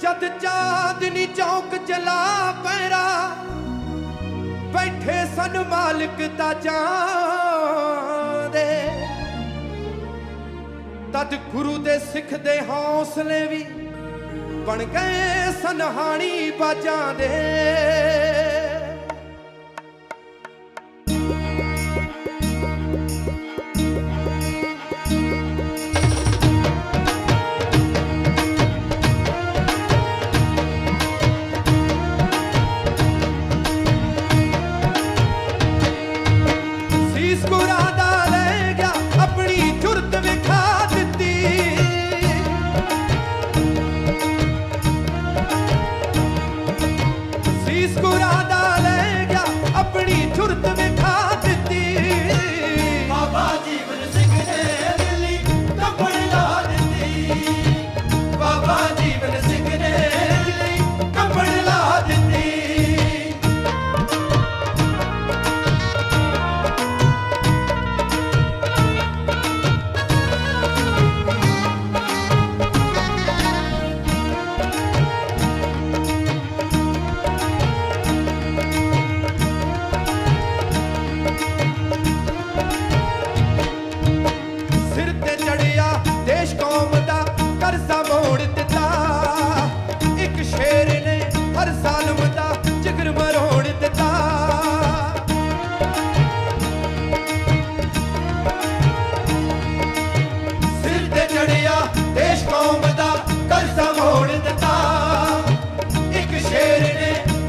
ਜਦ ਚਾਂਦਨੀ ਚੌਕ ਚਲਾ ਪੈਰਾ, ਬੈਠੇ ਸਨ ਮਾਲਕ ਦਾ ਦੇ ਤਦ ਗੁਰੂ ਦੇ ਸਿੱਖ ਦੇ ਹੌਸਲੇ ਵੀ ਬਣ ਗਏ ਸਨਹਾਣੀ ਬਾਜਾਂ ਦੇ।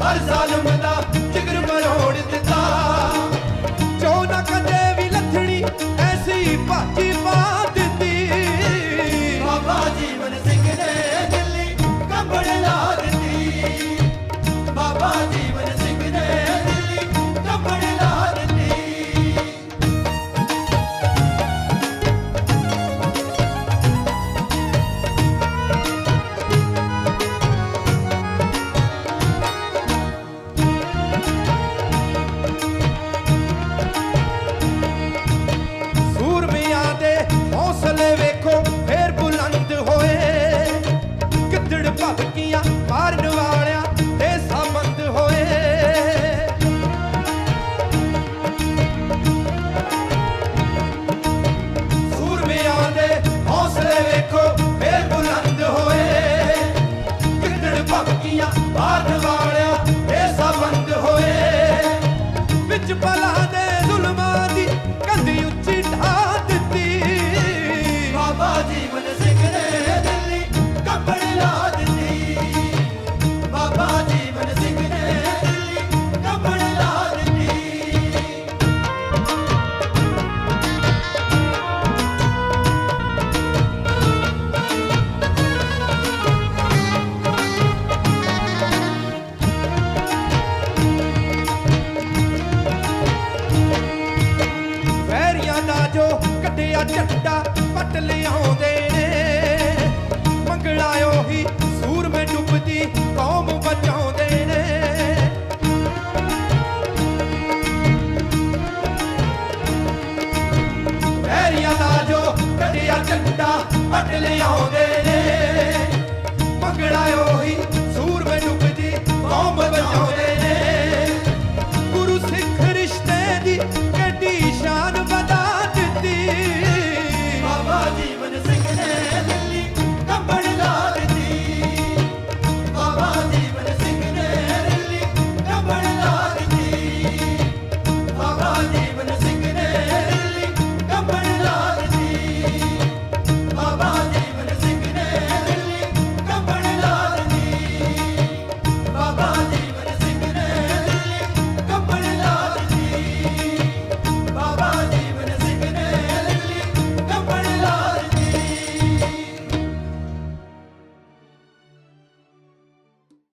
هر ظالم ਜੋ ਕੱਢਿਆ ਝੱਟਾ ਪੱਟ ਲਿਆਉਂਦੇ ਨੇ। ਮੰਗਲਾ ਉਹੀ ਸੂਰਮੇ ਡੁੱਬਦੀ ਕੌਮ ਬਚਾਉਂਦੇ ਨੇ। ਵੈਰੀਆਂ ਦਾ ਜੋ ਕੱਢਿਆ ਝੱਟਾ ਪੱਟ ਲਿਆਉਂਦੇ